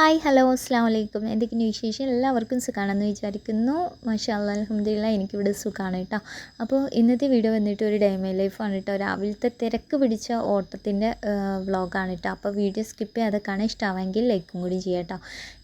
Hi hello അസ്സാം വലൈക്കും എന്തൊക്കെയാണ് വിശേഷം? എല്ലാവർക്കും സുഖമാണെന്ന് വിചാരിക്കുന്നു. മാഷാ അല്ലാ അലഹമ്മദില്ല എനിക്കിവിടെ സുഖമാണ് കേട്ടോ. അപ്പോൾ ഇന്നത്തെ വീഡിയോ വന്നിട്ട് ഒരു ഡേ മൈ ലൈഫാണ് കേട്ടോ. രാവിലത്തെ തിരക്ക് പിടിച്ച ഓട്ടത്തിന്റെ വ്ളോഗാണ് കേട്ടോ. അപ്പോൾ വീഡിയോ സ്കിപ്പ് ചെയ്യാതെ കാണാൻ ഇഷ്ടമാണെങ്കിൽ ലൈക്കും കൂടി ചെയ്യാം കേട്ടോ.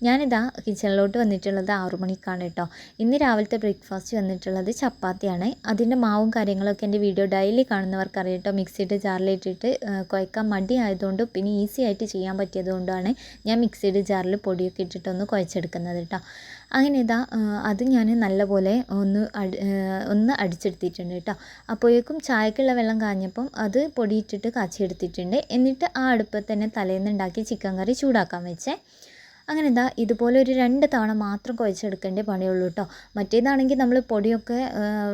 ഞാനിതാ കിച്ചണിലോട്ട് വന്നിട്ടുള്ളത് ആറു മണിക്കാണ് കേട്ടോ. ഇന്ന് രാവിലത്തെ ബ്രേക്ക്ഫാസ്റ്റ് വന്നിട്ടുള്ളത് ചപ്പാത്തിയാണ്. അതിന്റെ മാവും കാര്യങ്ങളൊക്കെ എന്റെ വീഡിയോ ഡെയിലി കാണുന്നവർക്ക് അറിയാം കേട്ടോ. മിക്സിയുടെ ജാറിലിട്ടിട്ട് കുഴക്കാൻ മടി ആയതുകൊണ്ട് പിന്നെ ഈസി ആയിട്ട് ചെയ്യാൻ പറ്റിയതുകൊണ്ടാണ് ഞാൻ മിക്സിയുടെ ജാറിൽ പൊടിയൊക്കെ ഇട്ടിട്ടൊന്ന് കുഴച്ചെടുക്കുന്നത് കേട്ടോ. അങ്ങനെ ഇതാ അത് ഞാൻ നല്ലപോലെ ഒന്ന് ഒന്ന് അടിച്ചെടുത്തിട്ടുണ്ട് കേട്ടോ. അപ്പോഴേക്കും ചായക്കുള്ള വെള്ളം കാഞ്ഞപ്പം അത് പൊടിയിട്ടിട്ട് കാച്ചിയെടുത്തിട്ടുണ്ട്. എന്നിട്ട് ആ അടുപ്പത്ത് തന്നെ തലേന്ന് ഉണ്ടാക്കി ചിക്കൻ കറി ചൂടാക്കാൻ വെച്ചേ. അങ്ങനെ ഇതാ ഇതുപോലെ ഒരു രണ്ട് തവണ മാത്രം കുഴച്ചെടുക്കേണ്ടേ പണിയുള്ളൂ കേട്ടോ. മറ്റേതാണെങ്കിൽ നമ്മൾ പൊടിയൊക്കെ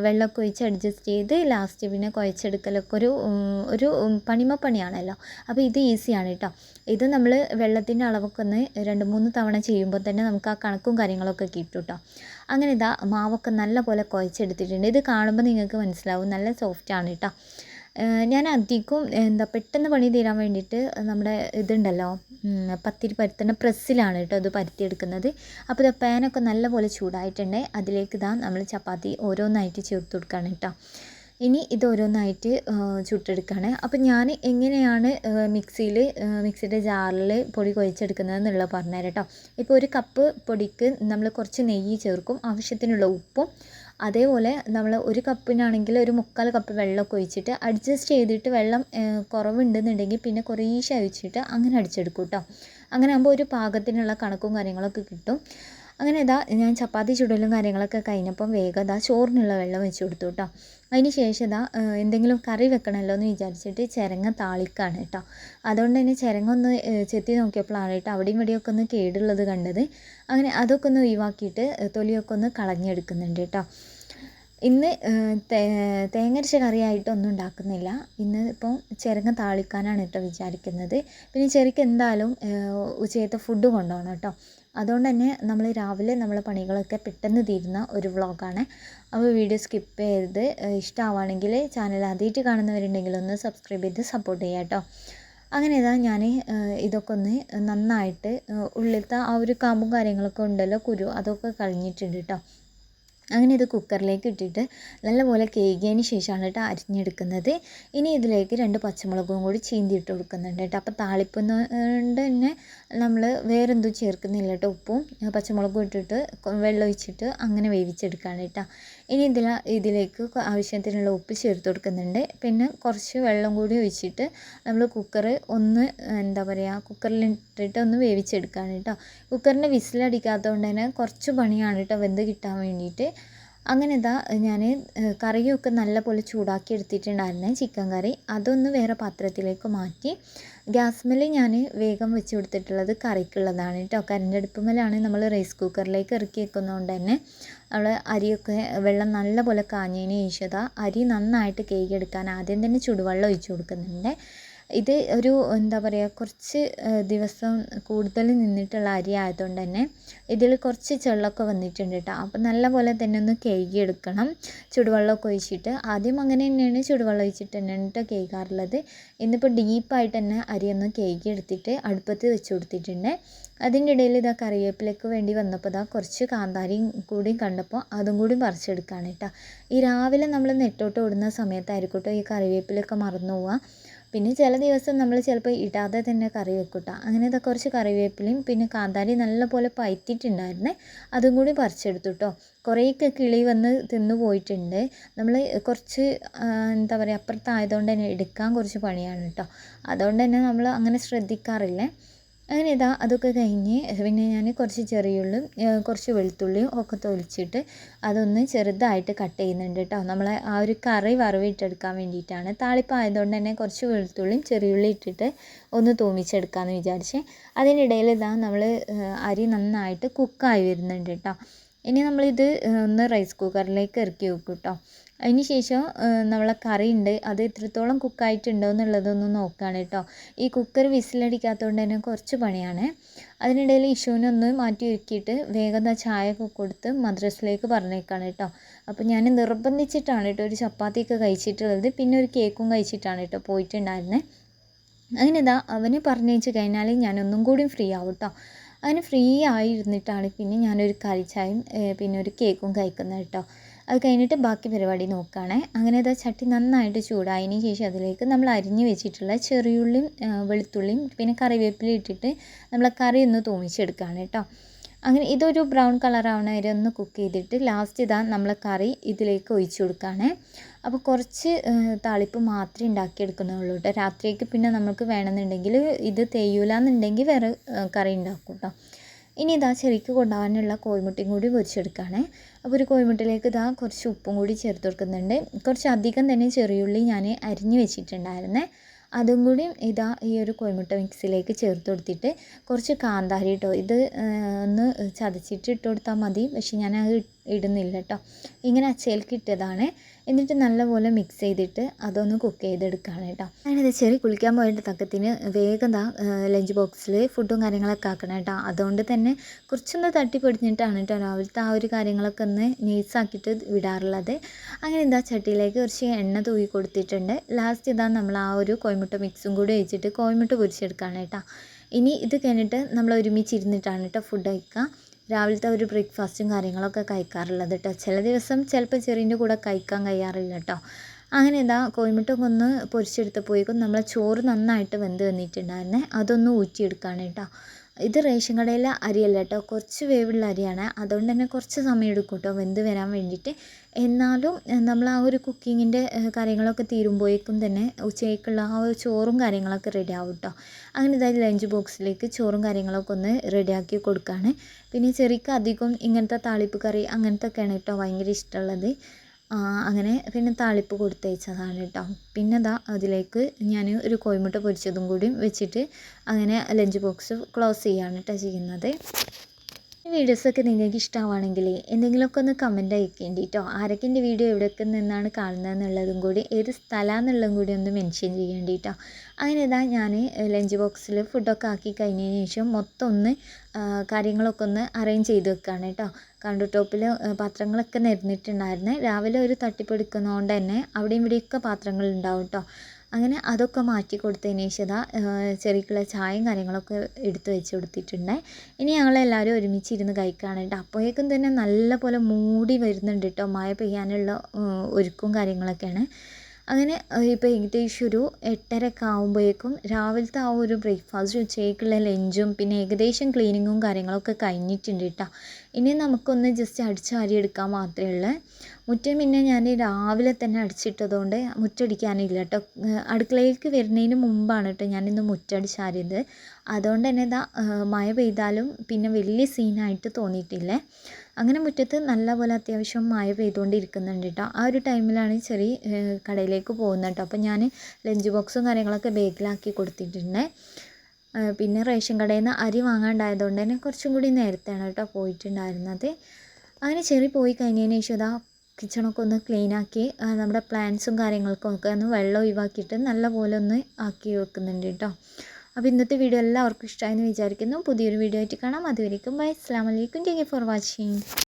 വെള്ളമൊക്കെ ഒഴിച്ച് അഡ്ജസ്റ്റ് ചെയ്ത് ലാസ്റ്റ് പിന്നെ കുഴച്ചെടുക്കലൊക്കെ ഒരു ഒരു പണിമപ്പണിയാണല്ലോ അപ്പോൾ ഇത് ഈസിയാണ് കേട്ടോ. ഇത് നമ്മൾ വെള്ളത്തിന്റെ അളവൊക്കെ ഒന്ന് രണ്ട് മൂന്ന് തവണ ചെയ്യുമ്പോൾ തന്നെ നമുക്ക് ആ കണക്കും കാര്യങ്ങളൊക്കെ കിട്ടും കേട്ടോ. അങ്ങനെ ഇതാ മാവൊക്കെ നല്ല പോലെ കുഴച്ചെടുത്തിട്ടുണ്ട്. ഇത് കാണുമ്പോൾ നിങ്ങൾക്ക് മനസ്സിലാവും. നല്ല സോഫ്റ്റാണ് കേട്ടോ. ഞാൻ അധികവും എന്താ പെട്ടെന്ന് പണി തീരാൻ വേണ്ടിയിട്ട് നമ്മുടെ ഇതുണ്ടല്ലോ പത്തിരി പരത്തുന്ന പ്രസ്സിലാണ് കേട്ടോ ഇത് പരത്തിയെടുക്കുന്നത്. അപ്പോൾ ഇത് പാനൊക്കെ നല്ലപോലെ ചൂടായിട്ടുണ്ട്. അതിലേക്ക് ഇതാ നമ്മൾ ചപ്പാത്തി ഓരോന്നായിട്ട് ചേർത്ത് കൊടുക്കുകയാണ് കേട്ടോ. ഇനി ഇത് ഓരോന്നായിട്ട് ചുട്ടെടുക്കുകയാണ് അപ്പോൾ ഞാൻ എങ്ങനെയാണ് മിക്സിയിൽ മിക്സിയുടെ ജാറിൽ പൊടി കുഴച്ചെടുക്കുന്നത് എന്നുള്ളത് പറഞ്ഞുതരാം കേട്ടോ. ഇപ്പോൾ ഒരു കപ്പ് പൊടിക്ക് നമ്മൾ കുറച്ച് നെയ്യ് ചേർക്കും. ആവശ്യത്തിനുള്ള ഉപ്പും അതേപോലെ നമ്മൾ ഒരു കപ്പിനാണെങ്കിൽ ഒരു മുക്കാൽ കപ്പ് വെള്ളമൊക്കെ ഒഴിച്ചിട്ട് അഡ്ജസ്റ്റ് ചെയ്തിട്ട് വെള്ളം കുറവുണ്ടെന്നുണ്ടെങ്കിൽ പിന്നെ കുറേശ്ശെ ഒഴിച്ചിട്ട് അങ്ങനെ അടിച്ചെടുക്കും കേട്ടോ അങ്ങനെ ആകുമ്പോൾ ഒരു പാകത്തിനുള്ള കണക്കും കാര്യങ്ങളൊക്കെ കിട്ടും. അങ്ങനെ ഇതാ ഞാൻ ചപ്പാത്തി ചുടലും കാര്യങ്ങളൊക്കെ കഴിഞ്ഞപ്പം വേഗം ഇതാ ചോറിനുള്ള വെള്ളം വെച്ച് കൊടുത്തു കേട്ടോ അതിന് ശേഷം ഇതാ എന്തെങ്കിലും കറി വെക്കണമല്ലോ എന്ന് വിചാരിച്ചിട്ട് ചിരങ്ങ താളിക്കാണ് കേട്ടോ അതുകൊണ്ട് തന്നെ ചിരങ്ങ ഒന്ന് ചെത്തി നോക്കിയപ്പോഴാണ് കേട്ടോ അവിടെയും ഇവിടെയൊക്കെ ഒന്ന് കേടുള്ളത് കണ്ടത്. അങ്ങനെ അതൊക്കെ ഒന്ന് ഒഴിവാക്കിയിട്ട് തൊലിയൊക്കെ ഒന്ന് കളഞ്ഞെടുക്കുന്നുണ്ട് കേട്ടോ ഇന്ന് തേങ്ങരച്ച കറിയായിട്ടൊന്നും ഉണ്ടാക്കുന്നില്ല. ഇന്ന് ഇപ്പം ചിരങ്ങ താളിക്കാനാണ് കേട്ടോ വിചാരിക്കുന്നത്. പിന്നെ ചെറുക്ക് എന്തായാലും ഉച്ചയത്തെ ഫുഡ് കൊണ്ടുപോകണം കേട്ടോ. അതുകൊണ്ട് തന്നെ നമ്മൾ രാവിലെ നമ്മളെ പണികളൊക്കെ പെട്ടെന്ന് തീരുന്ന ഒരു വ്ളോഗാണ്. അപ്പോൾ വീഡിയോ സ്കിപ്പ് ചെയ്ത് ഇഷ്ടമാവുകയാണെങ്കിൽ ചാനൽ ആദ്യമായിട്ട് കാണുന്നവരുണ്ടെങ്കിൽ ഒന്ന് സബ്സ്ക്രൈബ് ചെയ്ത് സപ്പോർട്ട് ചെയ്യാം കേട്ടോ. അങ്ങനെ ഇതാ ഞാൻ ഇതൊക്കെ ഒന്ന് നന്നായിട്ട് ഉള്ളിലത്തെ ആ ഒരു കാമ്പും കാര്യങ്ങളൊക്കെ ഉണ്ടല്ലോ കുരു അതൊക്കെ കളഞ്ഞിട്ടുണ്ട് കേട്ടോ. അങ്ങനെ ഇത് കുക്കറിലേക്ക് ഇട്ടിട്ട് നല്ലപോലെ കേകിയതിന് ശേഷമാണ് കേട്ടോ അരിഞ്ഞെടുക്കുന്നത്. ഇനി ഇതിലേക്ക് രണ്ട് പച്ചമുളകും കൂടി ചീന്തി ഇട്ട് കൊടുക്കുന്നുണ്ട് കേട്ടോ. അപ്പോൾ താളിപ്പൊന്ന് കൊണ്ട് തന്നെ നമ്മൾ വേറെന്തും ചേർക്കുന്നില്ല കേട്ടോ ഉപ്പും പച്ചമുളകും ഇട്ടിട്ട് വെള്ളം ഒഴിച്ചിട്ട് അങ്ങനെ വേവിച്ചെടുക്കുകയാണ് കേട്ടോ. ഇനി ഇതിൽ ഇതിലേക്ക് ആവശ്യത്തിനുള്ള ഉപ്പ് ചേർത്ത് കൊടുക്കുന്നുണ്ട്. പിന്നെ കുറച്ച് വെള്ളം കൂടി ഒഴിച്ചിട്ട് നമ്മൾ കുക്കർ ഒന്ന് എന്താ പറയുക കുക്കറിൽ ഇട്ടിട്ട് ഒന്ന് വേവിച്ചെടുക്കുകയാണ് കേട്ടോ കുക്കറിന്റെ വിസിലടിക്കാത്തതുകൊണ്ട് തന്നെ കുറച്ച് പണിയാണ് കേട്ടോ വെന്ത് കിട്ടാൻ വേണ്ടിയിട്ട് അങ്ങനെ ഇതാ ഞാൻ കറിയൊക്കെ നല്ലപോലെ ചൂടാക്കി എടുത്തിട്ടുണ്ടായിരുന്നേ ചിക്കൻ കറി. അതൊന്ന് വേറെ പാത്രത്തിലേക്ക് മാറ്റി ഗ്യാസ് ഗ്യാസ്മേൽ ഞാൻ വേഗം വെച്ച് കൊടുത്തിട്ടുള്ളത് കറിക്കുള്ളതാണ് കേട്ടോ കരന്റെ അടുപ്പുമേലാണ് നമ്മൾ റൈസ് കുക്കറിലേക്ക് ഇറക്കി വെക്കുന്നതുകൊണ്ട് തന്നെ നമ്മൾ അരിയൊക്കെ വെള്ളം നല്ലപോലെ കാഞ്ഞതിന് ശേഷം അരി നന്നായിട്ട് കേക്കെടുക്കാൻ ആദ്യം തന്നെ ചുടുവെള്ളം ഒഴിച്ച് കൊടുക്കുന്നുണ്ട്. ഇത് ഒരു എന്താ പറയുക കുറച്ച് ദിവസം കൂടുതൽ നിന്നിട്ടുള്ള അരി ആയതുകൊണ്ട് തന്നെ ഇതിൽ കുറച്ച് ചെള്ളൊക്കെ വന്നിട്ടുണ്ട് കേട്ടോ അപ്പോൾ നല്ലപോലെ തന്നെ ഒന്ന് കഴുകിയെടുക്കണം. ചുടുവെള്ളമൊക്കെ ഒഴിച്ചിട്ട്. ആദ്യം അങ്ങനെ തന്നെയാണ് ചുടുവെള്ളം ഒഴിച്ചിട്ട് തന്നെയാണ് കേട്ടോ കഴുകാറുള്ളത്. ഇന്നിപ്പോൾ ഡീപ്പായിട്ട് തന്നെ അരി ഒന്ന് കഴുകിയെടുത്തിട്ട് അടുപ്പത്ത് വെച്ച് കൊടുത്തിട്ടുണ്ട്. അതിന്റെ ഇടയിൽ ഇതാ കറിവേപ്പിലേക്ക് വേണ്ടി വന്നപ്പോൾ ഇതാ കുറച്ച് കാന്താരിയും കൂടിയും കണ്ടപ്പോൾ അതും കൂടി പറിച്ചെടുക്കുകയാണ് കേട്ടോ ഈ രാവിലെ നമ്മൾ നെട്ടോട്ട് ഓടുന്ന സമയത്തായിരിക്കും കേട്ടോ ഈ കറിവേപ്പിലൊക്കെ മറന്നു പോവുക. പിന്നെ ചില ദിവസം നമ്മൾ ചിലപ്പോൾ ഇടാതെ തന്നെ കറി വെക്കും കേട്ടോ അങ്ങനത്തെ കുറച്ച് കറിവേപ്പിലയും പിന്നെ കാന്താരി നല്ലപോലെ പയറ്റിയിട്ടുണ്ടായിരുന്നേ അതും കൂടി പറിച്ചെടുത്തു കേട്ടോ കുറേയൊക്കെ കിളി വന്ന് തിന്നു പോയിട്ടുണ്ട്. നമ്മൾ കുറച്ച് എന്താ പറയുക അപ്പുറത്തായതുകൊണ്ട് തന്നെ എടുക്കാൻ കുറച്ച് പണിയാണ് കേട്ടോ. അതുകൊണ്ട് തന്നെ നമ്മൾ അങ്ങനെ ശ്രദ്ധിക്കാറില്ലേ. അങ്ങനെ ഇതാ അതൊക്കെ കഴിഞ്ഞ് പിന്നെ ഞാൻ കുറച്ച് ചെറിയുള്ളും കുറച്ച് വെളുത്തുള്ളിയും ഒക്കെ തൊലിച്ചിട്ട് അതൊന്ന് ചെറുതായിട്ട് കട്ട് ചെയ്യുന്നുണ്ട് കേട്ടോ നമ്മൾ ആ ഒരു കറി വറവിട്ടെടുക്കാൻ വേണ്ടിയിട്ടാണ്. താളിപ്പായതുകൊണ്ട് തന്നെ കുറച്ച് വെളുത്തുള്ളിയും ചെറിയുള്ളി ഇട്ടിട്ട് ഒന്ന് തൂമിച്ചെടുക്കാമെന്ന് വിചാരിച്ച്. അതിനിടയിൽ ഇതാ നമ്മൾ അരി നന്നായിട്ട് കുക്കായി വരുന്നുണ്ട് കേട്ടോ ഇനി നമ്മളിത് ഒന്ന് റൈസ് കുക്കറിലേക്ക് ഇറക്കി വെക്കും കേട്ടോ അതിന് ശേഷം നമ്മളെ കറി ഉണ്ട് അത് എത്രത്തോളം കുക്കായിട്ടുണ്ടോ എന്നുള്ളതൊന്ന് നോക്കുകയാണ് കേട്ടോ. ഈ കുക്കർ വിസിലടിക്കാത്തതുകൊണ്ട് തന്നെ കുറച്ച് പണിയാണ്. അതിനിടയിൽ ഇഷുവിനെ ഒന്ന് മാറ്റി ഒരുക്കിയിട്ട് വേഗം ചായ ഒക്കെ കൊടുത്ത് മദ്രസിലേക്ക് പറഞ്ഞേക്കാണ് കേട്ടോ. അപ്പോൾ ഞാൻ നിർബന്ധിച്ചിട്ടാണ് കേട്ടോ ഒരു ചപ്പാത്തിയൊക്കെ കഴിച്ചിട്ടുള്ളത്. പിന്നെ ഒരു കേക്കും കഴിച്ചിട്ടാണ് കേട്ടോ പോയിട്ടുണ്ടായിരുന്നത് അങ്ങനെ ഇതാ അവന് പറഞ്ഞേച്ച് കഴിഞ്ഞാൽ ഞാനൊന്നും കൂടി ഫ്രീ ആവും കേട്ടോ അങ്ങനെ ഫ്രീ ആയിരുന്നിട്ടാണ് പിന്നെ ഞാനൊരു ചായയും പിന്നെ ഒരു കേക്കും കഴിക്കുന്നത് കേട്ടോ അത് കഴിഞ്ഞിട്ട് ബാക്കി പരിപാടി നോക്കുകയാണേ. അങ്ങനെ അത് ചട്ടി നന്നായിട്ട് ചൂടായതിന് ശേഷം അതിലേക്ക് നമ്മൾ അരിഞ്ഞ് വെച്ചിട്ടുള്ള ചെറിയുള്ളിയും വെളുത്തുള്ളിയും പിന്നെ കറിവേപ്പില ഇട്ടിട്ട് നമ്മൾ കറി ഒന്ന് തൂമിച്ചെടുക്കുകയാണ് കേട്ടോ. അങ്ങനെ ഇതൊരു ബ്രൗൺ കളർ ആവണ വരെ ഒന്ന് കുക്ക് ചെയ്തിട്ട് ലാസ്റ്റ് ഇതാ നമ്മൾ കറി ഇതിലേക്ക് ഒഴിച്ചു കൊടുക്കുകയാണ്. അപ്പോൾ കുറച്ച് താളിപ്പ് മാത്രമേ ഉണ്ടാക്കിയെടുക്കുന്നുള്ളൂ കേട്ടോ. രാത്രിക്ക് പിന്നെ നമുക്ക് വേണമെന്നുണ്ടെങ്കിൽ ഇത് തേയൂല വേറെ കറി ഉണ്ടാക്കും കേട്ടോ. ഇനി ഇതാ ചെറിക്ക് കൊണ്ടുപോകാനുള്ള കോഴിമുട്ടയും കൂടി പൊരിച്ചെടുക്കുകയാണ് അപ്പോൾ ഒരു കോഴിമുട്ടയിലേക്ക് ഇതാ കുറച്ച് ഉപ്പും കൂടി ചേർത്ത് കൊടുക്കുന്നുണ്ട്. കുറച്ച് അധികം തന്നെ ചെറിയുള്ളി ഞാൻ അരിഞ്ഞ് വെച്ചിട്ടുണ്ടായിരുന്നേ. അതും കൂടി ഇതാ ഈ ഒരു കോഴിമുട്ട മിക്സിലേക്ക് ചേർത്ത് കൊടുത്തിട്ട് കുറച്ച് കാന്താരി കേട്ടോ ഇത് ഒന്ന് ചതച്ചിട്ട് ഇട്ട് കൊടുത്താൽ മതി. പക്ഷേ ഞാൻ ഇടുന്നില്ല കേട്ടോ ഇങ്ങനെ അച്ചയിലേക്ക് ഇട്ടതാണ് എന്നിട്ട് നല്ലപോലെ മിക്സ് ചെയ്തിട്ട് അതൊന്ന് കുക്ക് ചെയ്തെടുക്കുകയാണ് കേട്ടോ. ഞാനിത് ചെറിയ കുളിക്കാൻ പോയിട്ട് തക്കത്തിന് വേഗം ലഞ്ച് ബോക്സിൽ ഫുഡും കാര്യങ്ങളൊക്കെ ആക്കണം കേട്ടോ. അതുകൊണ്ട് തന്നെ കുറച്ചൊന്ന് തട്ടിപ്പൊടിഞ്ഞിട്ടാണ് കേട്ടോ രാവിലത്തെ ആ ഒരു കാര്യങ്ങളൊക്കെ ഒന്ന് നീസാക്കിയിട്ട് വിടാറുള്ളത്. അങ്ങനെ ഇതാ ചട്ടിയിലേക്ക് കുറച്ച് എണ്ണ തൂക്കി കൊടുത്തിട്ടുണ്ട്. ലാസ്റ്റ് ഇതാ നമ്മൾ ആ ഒരു കോയമുട്ട മിക്സും കൂടി ഒഴിച്ചിട്ട് കോയമുട്ട പൊരിച്ചെടുക്കുകയാണ് കേട്ടോ. ഇനി ഇത് കഴിഞ്ഞിട്ട് നമ്മൾ ഒരുമിച്ചിരുന്നിട്ടാണ് കേട്ടോ ഫുഡ് കഴിക്കുക. രാവിലത്തെ ഒരു ബ്രേക്ക്ഫാസ്റ്റും കാര്യങ്ങളൊക്കെ കഴിക്കാറുള്ളത് കേട്ടോ ചില ദിവസം ചിലപ്പോൾ ചെറിയന്റെ കൂടെ കഴിക്കാൻ കഴിയാറില്ല കേട്ടോ അങ്ങനെ ഇതാ കോഴിമുട്ടൊക്കെ ഒന്ന് പൊരിച്ചെടുത്തപ്പോഴേക്കും നമ്മളെ ചോറ് നന്നായിട്ട് വെന്ത് വന്നിട്ടുണ്ടായിരുന്നേ. അതൊന്ന് ഊറ്റിയെടുക്കുകയാണ് കേട്ടോ ഇത് റേഷൻ കടയിലെ അരിയല്ല കേട്ടോ. കുറച്ച് വേവുള്ള അരിയാണ്. അതുകൊണ്ട് തന്നെ കുറച്ച് സമയം എടുക്കും കേട്ടോ. വെന്ത് വരാൻ വേണ്ടിയിട്ട്. എന്നാലും നമ്മൾ ആ ഒരു കുക്കിങ്ങിന്റെ കാര്യങ്ങളൊക്കെ തീരുമ്പോഴേക്കും തന്നെ ഉച്ചയ്ക്കുള്ള ആ ഒരു ചോറും കാര്യങ്ങളൊക്കെ റെഡി ആവും കേട്ടോ. അങ്ങനെ ഇതായി ലഞ്ച് ബോക്സിലേക്ക് ചോറും കാര്യങ്ങളൊക്കെ ഒന്ന് റെഡിയാക്കി കൊടുക്കുകയാണ് പിന്നെ ചെറിക്ക് അധികം ഇങ്ങനത്തെ താളിപ്പ് കറി അങ്ങനത്തെ ഒക്കെയാണ് കേട്ടോ ഭയങ്കര ഇഷ്ടമുള്ളത്. അങ്ങനെ പിന്നെ താളിപ്പ് കൊടുത്തയച്ചതാണ് കേട്ടോ പിന്നെ അതാ അതിലേക്ക് ഞാൻ ഒരു കോഴിമുട്ട പൊരിച്ചതും കൂടി വെച്ചിട്ട് അങ്ങനെ ലഞ്ച് ബോക്സ് ക്ലോസ് ചെയ്യുകയാണ് കേട്ടോ ചെയ്യുന്നത്. ഈ വീഡിയോസൊക്കെ നിങ്ങൾക്ക് ഇഷ്ടമാണെങ്കിൽ എന്തെങ്കിലുമൊക്കെ ഒന്ന് കമന്റ് അയക്കേണ്ടി കേട്ടോ ആരൊക്കെ എന്റെ വീഡിയോ എവിടെയൊക്കെ നിന്നാണ് കാണുന്നതെന്നുള്ളതും കൂടി ഏത് സ്ഥലമാണെന്നുള്ളതും കൂടി ഒന്ന് മെൻഷൻ ചെയ്യേണ്ടി കേട്ടോ അങ്ങനെ ഇതാ ഞാൻ ലഞ്ച് ബോക്സിൽ ഫുഡൊക്കെ ആക്കി കഴിഞ്ഞതിന് ശേഷം മൊത്തം ഒന്ന് കാര്യങ്ങളൊക്കെ ഒന്ന് അറേഞ്ച് ചെയ്ത് വെക്കുകയാണ് കേട്ടോ കൗണ്ടർ ടോപ്പിൽ പാത്രങ്ങളൊക്കെ നിരന്നിട്ടുണ്ടായിരുന്നേ. രാവിലെ ഒരു തട്ടിപ്പെടുക്കുന്നതുകൊണ്ട് തന്നെ അവിടെയും ഇവിടെയൊക്കെ പാത്രങ്ങൾ ഉണ്ടാവും കേട്ടോ അങ്ങനെ അതൊക്കെ മാറ്റി കൊടുത്തതിന് ശേഷം ഇതാ ചെറിക്കുള്ള ചായയും കാര്യങ്ങളൊക്കെ എടുത്ത് വെച്ച് കൊടുത്തിട്ടുണ്ട്. ഇനി ഞങ്ങളെല്ലാവരും ഒരുമിച്ചിരുന്ന് കഴിക്കുകയാണ് അപ്പോഴേക്കും തന്നെ നല്ല പോലെ മൂടി വരുന്നുണ്ട് കേട്ടോ മഴ പെയ്യാനുള്ള ഒരുക്കും കാര്യങ്ങളൊക്കെയാണ്. അങ്ങനെ ഇപ്പോൾ ഏകദേശം ഒരു എട്ടരയൊക്കെ ആകുമ്പോഴേക്കും രാവിലത്തെ ആ ഒരു ബ്രേക്ക്ഫാസ്റ്റ് ഉച്ചയ്ക്കുള്ള ലഞ്ചും പിന്നെ ഏകദേശം ക്ലീനിങ്ങും കാര്യങ്ങളൊക്കെ കഴിഞ്ഞിട്ടുണ്ട് കേട്ടോ ഇനി നമുക്കൊന്ന് ജസ്റ്റ് അടിച്ചു വാരി എടുക്കാൻ മാത്രമേ ഉള്ളൂ. മുറ്റം പിന്നെ ഞാൻ രാവിലെ തന്നെ അടിച്ചിട്ടതുകൊണ്ട് മുറ്റടിക്കാനില്ല കേട്ടോ. അടുക്കളയിലേക്ക് വരുന്നതിന് മുമ്പാണ് കേട്ടോ ഞാനിന്ന് മുറ്റടിച്ചാരിയത് അതുകൊണ്ട് തന്നെ ഇതാ മഴ പെയ്താലും പിന്നെ വലിയ സീനായിട്ട് തോന്നിയിട്ടില്ലേ. അങ്ങനെ മുറ്റത്ത് നല്ലപോലെ അത്യാവശ്യം മഴ പെയ്തുകൊണ്ടിരിക്കുന്നുണ്ട് കേട്ടോ. ആ ഒരു ടൈമിലാണ് ചെറിയ കടയിലേക്ക് പോകുന്നത് കേട്ടോ. അപ്പോൾ ഞാൻ ലഞ്ച് ബോക്സും കാര്യങ്ങളൊക്കെ ബാഗിലാക്കി കൊടുത്തിട്ടുണ്ട്. പിന്നെ റേഷൻ കടയിൽ നിന്ന് അരി വാങ്ങാണ്ടായതുകൊണ്ട് തന്നെ കുറച്ചും കൂടി നേരത്തെയാണ് കേട്ടോ പോയിട്ടുണ്ടായിരുന്നത്. അങ്ങനെ ചെറിയ പോയി കഴിഞ്ഞതിന് ശേഷം ഇതാ കിച്ചണൊക്കെ ഒന്ന് ക്ലീൻ ആക്കി നമ്മുടെ പ്ലാന്റ്സും കാര്യങ്ങൾക്കും ഒക്കെ ഒന്ന് വെള്ളം ഒഴിവാക്കിയിട്ട് നല്ലപോലെ ഒന്ന് ആക്കി വെക്കുന്നുണ്ട് കേട്ടോ അപ്പോൾ ഇന്നത്തെ വീഡിയോ എല്ലാവർക്കും ഇഷ്ടമായെന്ന് വിചാരിക്കുന്നു. പുതിയൊരു വീഡിയോ ആയിട്ട് കാണാം. അതുവരേക്കും ബൈ. അസ്സാം വലൈക്കും യു ഫോർ വാച്ചിങ്